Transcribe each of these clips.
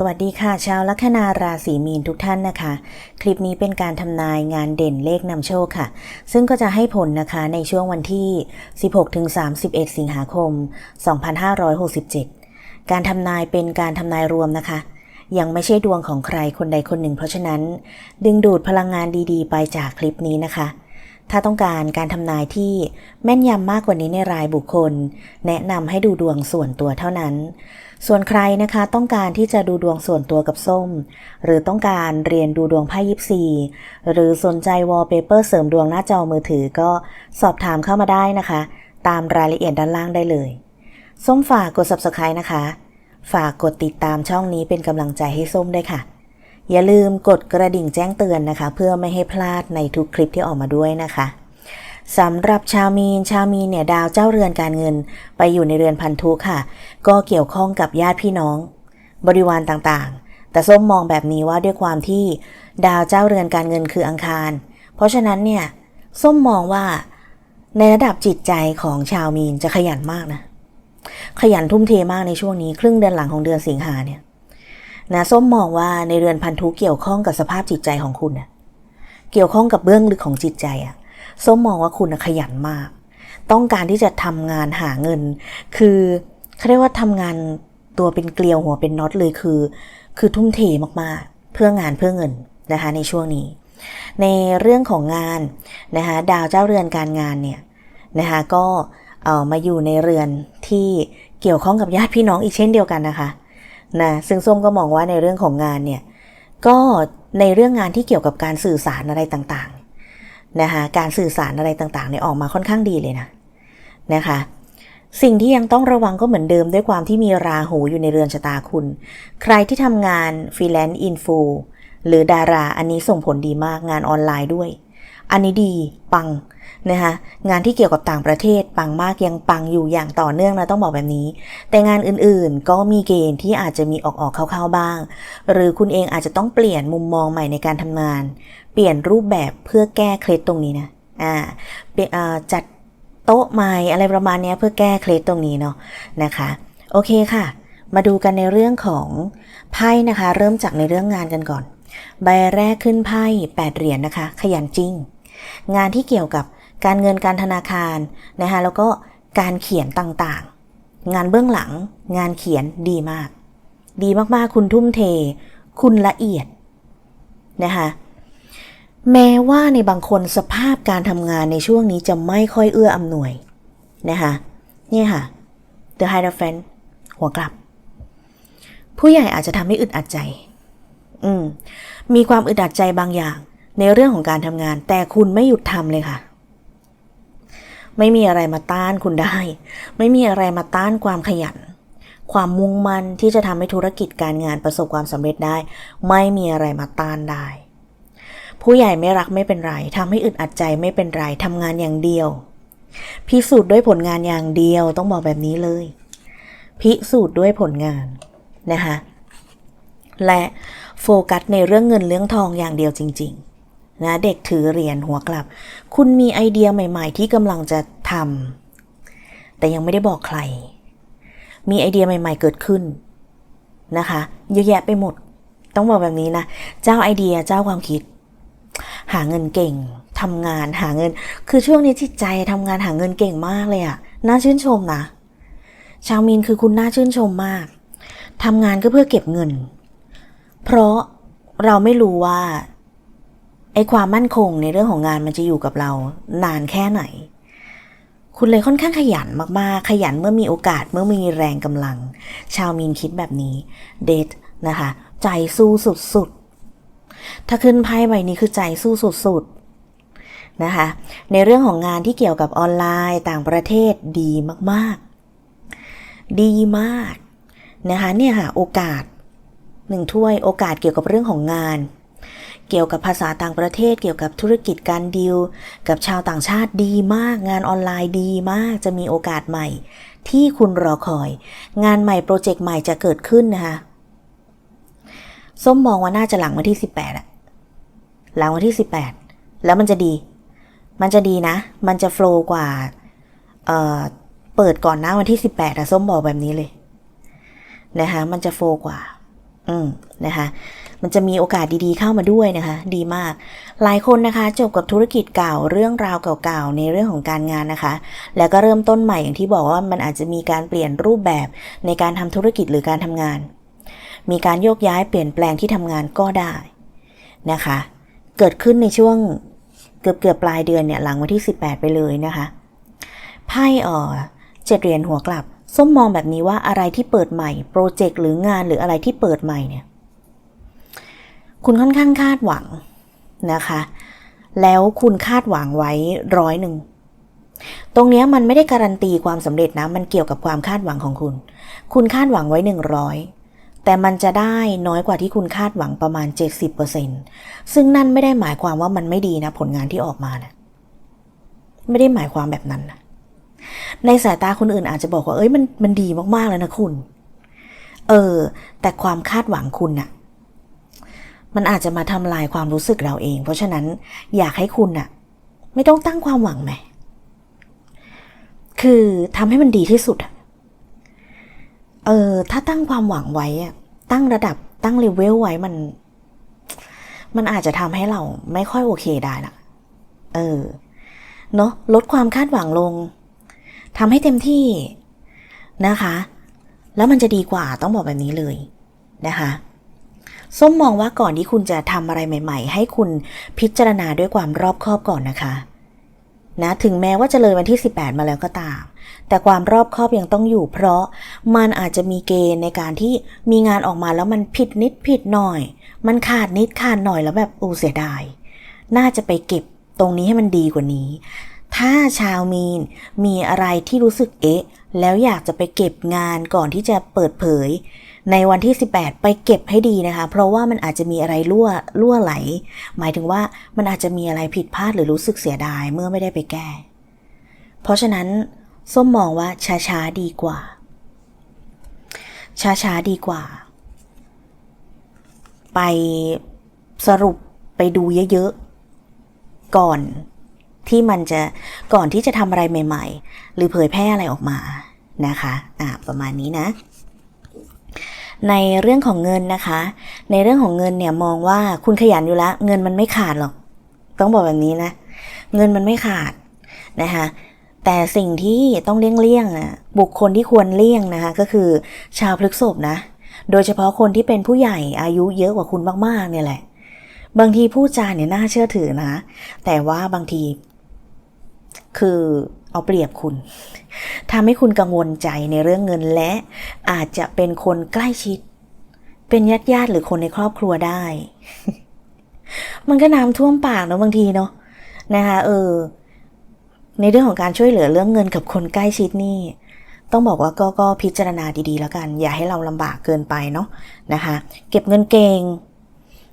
สวัสดีค่ะชาวลัคนาราศีมีนทุกท่านนะคะ คลิปนี้เป็นการทำนายงานเด่นเลขนำโชคค่ะ ซึ่งก็จะให้ผลนะคะในช่วงวันที่ 16-31 สิงหาคม 2567 การทำนายเป็นการทำนายรวมนะคะ ยังไม่ใช่ดวงของใครคนใดคนหนึ่ง เพราะฉะนั้น ดึงดูดพลังงานดีๆ ไปจากคลิปนี้นะคะ ถ้าต้องการการทำนายที่แม่นยำมากกว่านี้ในรายบุคคล แนะนำให้ดูดวงส่วนตัวเท่านั้น ส่วนใครนะคะต้องการที่จะดูดวงส่วนตัวกับส้ม หรือต้องการเรียนดูดวงไพ่ยิปซีหรือสนใจวอลเปเปอร์เสริมดวงหน้าจอมือถือก็สอบถามเข้ามาได้นะคะ ตามรายละเอียดด้านล่างได้เลย ส้มฝากกด subscribe นะคะ ฝากกดติดตามช่องนี้เป็นกำลังใจให้ส้มด้วยค่ะ อย่าลืมกดกระดิ่งแจ้งเตือนนะคะ เพื่อไม่ให้พลาดในทุกคลิปที่ออกมาด้วยนะคะสำหรับชาวมีน ชาวมีนเนี่ยดาวเจ้าเรือนการเงิน ไปอยู่ในเรือนพันธุค่ะ ก็เกี่ยวข้องกับญาติพี่น้อง บริวารต่างๆ แต่ส้มมองแบบนี้ว่าด้วยความที่ดาวเจ้าเรือนการเงินคืออังคาร เพราะฉะนั้นเนี่ยส้มมองว่าในระดับจิตใจของชาวมีนจะขยันมากนะ ขยันทุ่มเทมากในช่วงนี้ ครึ่งเดือนหลังของเดือนสิงหาเนี่ย นะส้มมองว่าในเรือนพันธุเกี่ยวข้องกับสภาพจิตใจของคุณนะเกี่ยวข้องกับเบื้องลึกของจิตใจอะส้มมองว่าคุณขยันมาก ต้องการที่จะทำงานหาเงิน คือเขาเรียกว่าทำงานตัวเป็นเกลียวหัวเป็นน็อตเลยคือ คือทุ่มเทมากๆ เพื่องานเพื่อเงินนะคะในช่วงนี้ ในเรื่องของงานนะคะดาวเจ้าเรือนการงานเนี่ยนะคะก็เออมาอยู่ในเรือนที่เกี่ยวข้องกับญาติพี่น้องอีกเช่นเดียวกันนะคะ นะซึ่งส้มก็มองว่าในเรื่องของงานเนี่ยก็ในเรื่องงานที่เกี่ยวกับการสื่อสารอะไรต่างๆนะคะการสื่อสารอะไรต่างๆเนี่ยออกมาค่อนข้างดีเลยนะนะคะสิ่งที่ยังต้องระวังก็เหมือนเดิมด้วยความที่มีราหูอยู่ในเรือนชะตาคุณ ใครที่ทำงานฟรีแลนซ์อินฟูหรือดาราอันนี้ส่งผลดีมากงานออนไลน์ด้วย อันนี้ดีปัง นะคะงานที่เกี่ยวกับต่างประเทศปังมากยังปังอยู่อย่างต่อเนื่องนะต้องบอกแบบนี้ แต่งานอื่นๆก็มีเกณฑ์ที่อาจจะมีออกๆเข้าๆบ้าง หรือคุณเองอาจจะต้องเปลี่ยนมุมมองใหม่ในการทำงาน เปลี่ยนรูปแบบเพื่อแก้เคล็ดตรงนี้นะอ่าจัดโต๊ะใหม่อะไรประมาณนี้เพื่อแก้เคล็ดตรงนี้เนาะนะคะ โอเคค่ะ มาดูกันในเรื่องของไพ่นะคะ เริ่มจากในเรื่องงานกันก่อน ใบแรกขึ้นไพ่8เหรียญนนะคะ ขยันจริง งานที่เกี่ยวกับ การเงินการธนาคารนะคะแล้วก็การเขียนต่างๆ งานเบื้องหลังงานเขียนดีมาก ดีมากๆ คุณทุ่มเท คุณละเอียดนะคะแม้ว่าในบางคนสภาพการทำงานในช่วงนี้จะไม่ค่อยเอื้ออำนวยนะคะนี่ค่ะ The Hierophant หัวกลับ ผู้ใหญ่อาจจะทำให้อึดอัดใจ อืม มีความอึดอัดใจบางอย่างในเรื่องของการทำงาน แต่คุณไม่หยุดทำเลยค่ะ ไม่มีอะไรมาต้านคุณได้ ไม่มีอะไรมาต้านความขยัน ความมุ่งมั่นที่จะทำให้ธุรกิจการงานประสบความสำเร็จได้ ไม่มีอะไรมาต้านได้ ผู้ใหญ่ไม่รักไม่เป็นไรทำให้อึดอัดใจไม่เป็นไรทำงานอย่างเดียว พิสูจน์ด้วยผลงานอย่างเดียวต้องบอกแบบนี้เลย พิสูจน์ด้วยผลงานนะคะและโฟกัสในเรื่องเงินเรื่องทองอย่างเดียวจริง ๆ นะเด็กถือเหรียญหัวกลับ คุณมีไอเดียใหม่ ๆ ที่กำลังจะทำแต่ยังไม่ได้บอกใคร มีไอเดียใหม่ ๆ เกิดขึ้นนะคะเยอะแยะไปหมด ต้องบอกแบบนี้นะ เจ้าไอเดียเจ้าความคิด หาเงินเก่งทำงานหาเงิน คือช่วงนี้จิตใจทำงานหาเงินเก่งมากเลยอะน่าชื่นชมนะชาวมินคือคุณน่าชื่นชมมากทำงานก็เพื่อเก็บเงิน เพราะเราไม่รู้ว่า อ้ความมั่นคงในเรื่องของงานมันจะอยู่กับเรานานแค่ไหน คุณเลยค่อนข้างขยันมากๆ ขยันเมื่อมีโอกาสเมื่อมีแรงกำลัง ชาวมีนคิดแบบนี้ เดทนะคะ ใจสู้สุดๆ ถ้าขึ้นไพ่ใบนี้คือใจสู้สุดๆนะคะ ในเรื่องของงานที่เกี่ยวกับออนไลน์ต่างประเทศดีมากๆ ดีมากนะคะเนี่ยค่ะโอกาสหนึ่งถ้วยโอกาสเกี่ยวกับเรื่องของงาน เกี่ยวกับภาษาต่างประเทศ เกี่ยวกับธุรกิจการดิวกับชาวต่างชาติดีมาก งานออนไลน์ดีมาก จะมีโอกาสใหม่ ที่คุณรอคอย งานใหม่โปรเจกต์ใหม่จะเกิดขึ้นนะคะส้มมองว่าน่าจะหลังวันที่ 18อะหลังวันที่ 18 แล้วมันจะดี มันจะดีนะ มันจะโฟล์กว่าเเปิดก่อนหน้าวันที่ 18อะส้มบอกแบบนี้เลยนะคะมันจะโฟล์กว่า อืมนะคะ มันจะมีโอกาสดีๆเข้ามาด้วยนะคะ ดีมาก หลายคนนะคะ จบกับธุรกิจเก่าเรื่องราวเก่าๆ ในเรื่องของการงานนะคะ แล้วก็เริ่มต้นใหม่อย่างที่บอกว่ามันอาจจะมีการเปลี่ยนรูปแบบในการทำธุรกิจหรือการทำงาน มีการโยกย้ายเปลี่ยนแปลงที่ทำงานก็ได้นะคะ เกิดขึ้นในช่วงเกือบเกือบปลายเดือนเนี่ยหลังวันที่ 18 ไปเลยนะคะไพ่เอ่อเจ็ดเหรียญหัวกลับ ส้มมองแบบนี้ว่าอะไรที่เปิดใหม่ โปรเจกต์หรืองานหรืออะไรที่เปิดใหม่เนี่ย คุณค่อนข้างคาดหวังนะคะ แล้วคุณคาดหวังไว้ร้อยหนึ่งตรงเนี้ยมันไม่ได้การันตีความสำเร็จนะ มันเกี่ยวกับความคาดหวังของคุณ คุณคาดหวังไว้หนึ่งร้อยแต่มันจะได้น้อยกว่าที่คุณคาดหวังประมาณ 70%ซึ่งนั่นไม่ได้หมายความว่ามันไม่ดีนะ ผลงานที่ออกมานะไม่ได้หมายความแบบนั้นนะในสายตาคนอื่นอาจจะบอกว่า เอ้ยมันมันดีมากๆแล้วนะคุณ เออ แต่ความคาดหวังคุณน่ะ มันอาจจะมาทำลายความรู้สึกเราเอง เพราะฉะนั้นอยากให้คุณน่ะไม่ต้องตั้งความหวังไหม คือทำให้มันดีที่สุดเออถ้าตั้งความหวังไว้ตั้งระดับตั้งเลเวลไว้มัน มันอาจจะทำให้เราไม่ค่อยโอเคได้ละเออเนาะลดความคาดหวังลงทำให้เต็มที่นะคะ แล้วมันจะดีกว่าต้องบอกแบบนี้เลยนะคะ ส้มมองว่าก่อนที่คุณจะทำอะไรใหม่ ๆ ให้คุณพิจารณาด้วยความรอบคอบก่อนนะคะ นะถึงแม้ว่าจะเลยวันที่ 18 มาแล้วก็ตาม แต่ความรอบคอบยังต้องอยู่ เพราะมันอาจจะมีเกณฑ์ในการที่มีงานออกมาแล้วมันผิดนิดผิดหน่อย มันขาดนิดขาดหน่อยแล้วแบบอ้เสียดาย น่าจะไปเก็บตรงนี้ให้มันดีกว่านี้ ถ้าชาวมีนมีอะไรที่รู้สึกเอ๊ะ แล้วอยากจะไปเก็บงานก่อนที่จะเปิดเผย ในวันที่ 18 ไปเก็บให้ดีนะคะ เพราะว่ามันอาจจะมีอะไรรั่วรั่วไหล หมายถึงว่ามันอาจจะมีอะไรผิดพลาดหรือรู้สึกเสียดายเมื่อไม่ได้ไปแก้ เพราะฉะนั้นส้มมองว่าช้าๆดีกว่า ช้าๆดีกว่า ไปสรุปไปดูเยอะๆ ก่อนที่มันจะก่อนที่จะทำอะไรใหม่ ๆ หรือเผยแพร่อะไรออกมานะคะ อ่าประมาณนี้นะ ในเรื่องของเงินนะคะ ในเรื่องของเงินเนี่ยมองว่าคุณขยันอยู่แล้ว เงินมันไม่ขาดหรอก ต้องบอกแบบนี้นะ เงินมันไม่ขาดนะคะแต่สิ่งที่ต้องเลี่ยงเลี่ยงๆอะบุคคลที่ควรเลี่ยงนะคะ ก็คือชาวพฤกษภนะ โดยเฉพาะคนที่เป็นผู้ใหญ่อายุเยอะกว่าคุณมากๆเนี่ยแหละ บางทีพูดจาเนี่ยน่าเชื่อถือนะ แต่ว่าบางที คือเอาเปรียบคุณทำให้คุณกังวลใจในเรื่องเงินและอาจจะเป็นคนใกล้ชิด เป็นญาติญาติหรือคนในครอบครัวได้ มันก็น้ำท่วมปากเนอะบางทีเนาะนะคะเออ ในเรื่องของการช่วยเหลือเรื่องเงินกับคนใกล้ชิดนี่ ต้องบอกว่าก็ก็พิจารณาดีๆแล้วกัน อย่าให้เราลำบากเกินไปเนาะนะคะ เก็บเงินเก่ง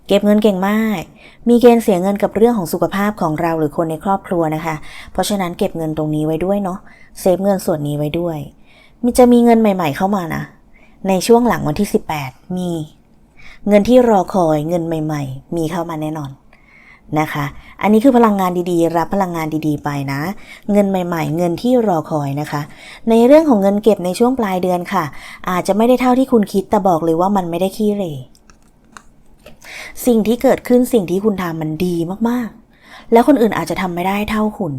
เก็บเงินเก่งมาก มีเกณฑ์เสียเงินกับเรื่องของสุขภาพของเราหรือคนในครอบครัวนะคะ เพราะฉะนั้นเก็บเงินตรงนี้ไว้ด้วยเนาะ เซฟเงินส่วนนี้ไว้ด้วยมีจะมีเงินใหม่ ๆ เข้ามานะ ในช่วงหลังวันที่ 18 มี เงินที่รอคอยเงินใหม่ ๆ มีเข้ามาแน่นอนนะคะ อันนี้คือพลังงานดีๆ รับพลังงานดีๆ ไปนะ เงินใหม่ ๆ เงินที่รอคอยนะคะ ในเรื่องของเงินเก็บในช่วงปลายเดือนค่ะ อาจจะไม่ได้เท่าที่คุณคิดแต่บอกเลยว่ามันไม่ได้ขี้เหร่ สิ่งที่เกิดขึ้นสิ่งที่คุณทำมันดีมากๆ แล้วคนอื่นอาจจะทำไม่ได้เท่าคุณ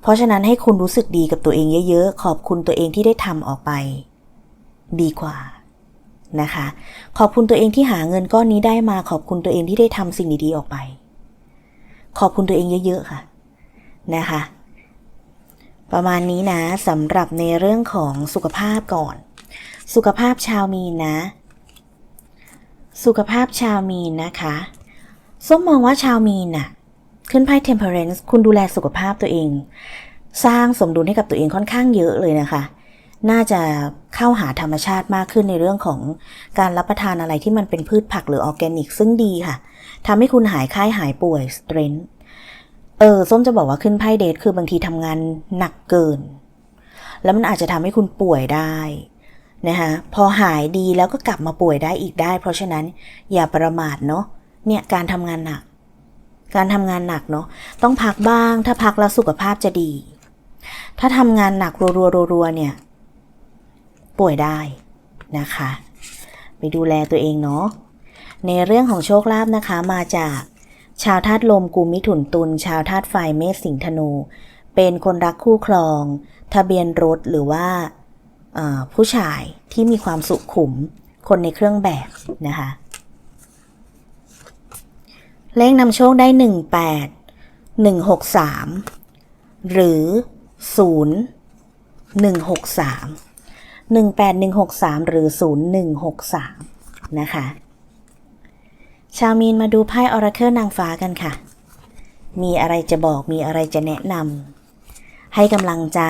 เพราะฉะนั้นให้คุณรู้สึกดีกับตัวเองเยอะๆ ขอบคุณตัวเองที่ได้ทำออกไป ดีกว่านะคะ ขอบคุณตัวเองที่หาเงินก้อนนี้ได้มา ขอบคุณตัวเองที่ได้ทำสิ่งดีๆออกไป ขอบคุณตัวเองเยอะๆ ค่ะ นะคะ ประมาณนี้นะสำหรับในเรื่องของสุขภาพก่อน สุขภาพชาวมีนนะ สุขภาพชาวมีนนะคะส้มมองว่าชาวมีนน่ะ ขึ้นไพ่ temperance คุณดูแลสุขภาพตัวเอง สร้างสมดุลให้กับตัวเองค่อนข้างเยอะเลยนะคะ น่าจะเข้าหาธรรมชาติมากขึ้นในเรื่องของการรับประทานอะไรที่มันเป็นพืชผักหรือออร์แกนิก ซึ่งดีค่ะทำให้คุณหายไข้หายป่วย strength เออส้มจะบอกว่าขึ้นไพ่เดทคือบางทีทำงานหนักเกิน แล้วมันอาจจะทำให้คุณป่วยได้ นะคะพอหายดีแล้วก็กลับมาป่วยได้อีกได้ เพราะฉะนั้นอย่าประมาทเนาะเนี่ยการทำงานหนัก การทำงานหนักเนาะต้องพักบ้าง ถ้าพักแล้วสุขภาพจะดี ถ้าทำงานหนักรัวๆๆๆเนี่ย ป่วยได้นะคะ ไปดูแลตัวเองเนาะในเรื่องของโชคลาภนะคะมาจากชาวธาตุลมกุมิถุนตุลชาวธาตุไฟเมษสิงห์ธนู เป็นคนรักคู่ครอง ทะเบียนรถหรือว่า ผู้ชายที่มีความสุขุมคนในเครื่องแบบนะคะ เลขนำโชคได้ 18 163 หรือ 0 163 18163 หรือ 0163 นะคะ ชาวมีนมาดูไพ่ออราเคิลนางฟ้ากันค่ะ มีอะไรจะบอกมีอะไรจะแนะนำให้กำลังใจ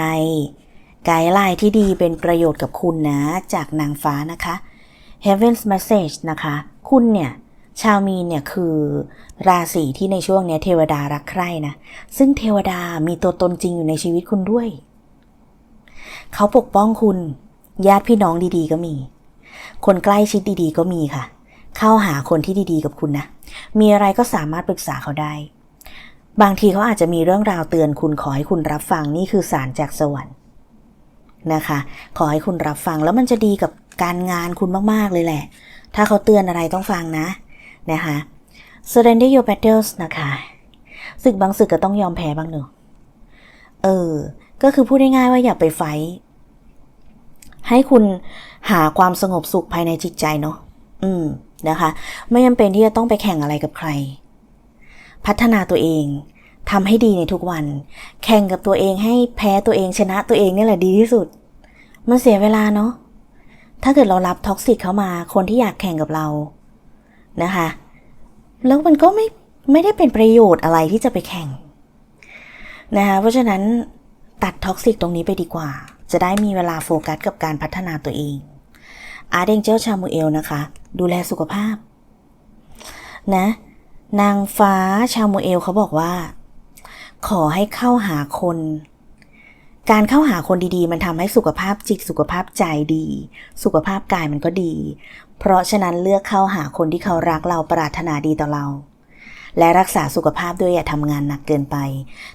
ไกด์ไลน์ที่ดีเป็นประโยชน์กับคุณนะ จากนางฟ้านะคะ Heaven's Message นะคะ คุณเนี่ยชาวมีนเนี่ยคือราศีที่ในช่วงเนี้ยเทวดารักใคร่นะ ซึ่งเทวดามีตัวตนจริงอยู่ในชีวิตคุณด้วย เขาปกป้องคุณ ญาติพี่น้องดีๆ ก็มี คนใกล้ชิดดีๆ ก็มีค่ะ เข้าหาคนที่ดีๆ กับคุณนะ มีอะไรก็สามารถปรึกษาเขาได้ บางทีเขาอาจจะมีเรื่องราวเตือนคุณขอให้คุณรับฟังนี่คือสารจากสวรรค์ นะคะ ขอให้คุณรับฟังแล้วมันจะดีกับการงานคุณมาก ๆ เลยแหละ ถ้าเขาเตือนอะไรต้องฟังนะ นะคะ surrender your battles นะคะศึกบางศึกก็ต้องยอมแพ้บ้างเนอะเออ ก็คือพูดง่ายๆว่าอย่าไปไฟ ให้คุณหาความสงบสุขภายในจิตใจเนาะอืมนะคะ ไม่จำเป็นที่จะต้องไปแข่งอะไรกับใคร พัฒนาตัวเอง ทำให้ดีในทุกวัน แข่งกับตัวเองให้แพ้ตัวเองชนะตัวเองนี่แหละดีที่สุด มันเสียเวลาเนาะ ถ้าเกิดเรารับท็อกซิกเข้ามา คนที่อยากแข่งกับเรา นะคะ แล้วมันก็ไม่ไม่ได้เป็นประโยชน์อะไรที่จะไปแข่งนะคะ เพราะฉะนั้นตัดท็อกซิกตรงนี้ไปดีกว่า จะได้มีเวลาโฟกัสกับการพัฒนาตัวเอง อาร์เดงเจลชามูเอลนะคะ ดูแลสุขภาพ นะ นางฟ้าชามูเอลเขาบอกว่า ขอให้เข้าหาคน การเข้าหาคนดีๆ มันทำให้สุขภาพจิตสุขภาพใจดี สุขภาพกายมันก็ดี เพราะฉะนั้นเลือกเข้าหาคนที่เขารักเราปรารถนาดีต่อเรา และรักษาสุขภาพด้วยอย่าทำงานหนักเกินไป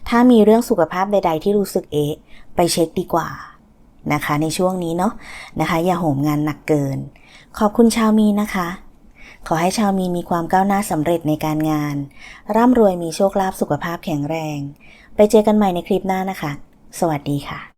ถ้ามีเรื่องสุขภาพใด ๆ ที่รู้สึกเอ๊ะ ไปเช็คดีกว่านะคะ ในช่วงนี้เนาะนะคะ อย่าโหมงานหนักเกิน ขอบคุณชาวมีนนะคะ ขอให้ชาวมีนมีความก้าวหน้าสำเร็จในการงาน ร่ำรวยมีโชคลาภสุขภาพแข็งแรง ไปเจอกันใหม่ในคลิปหน้านะคะ สวัสดีค่ะ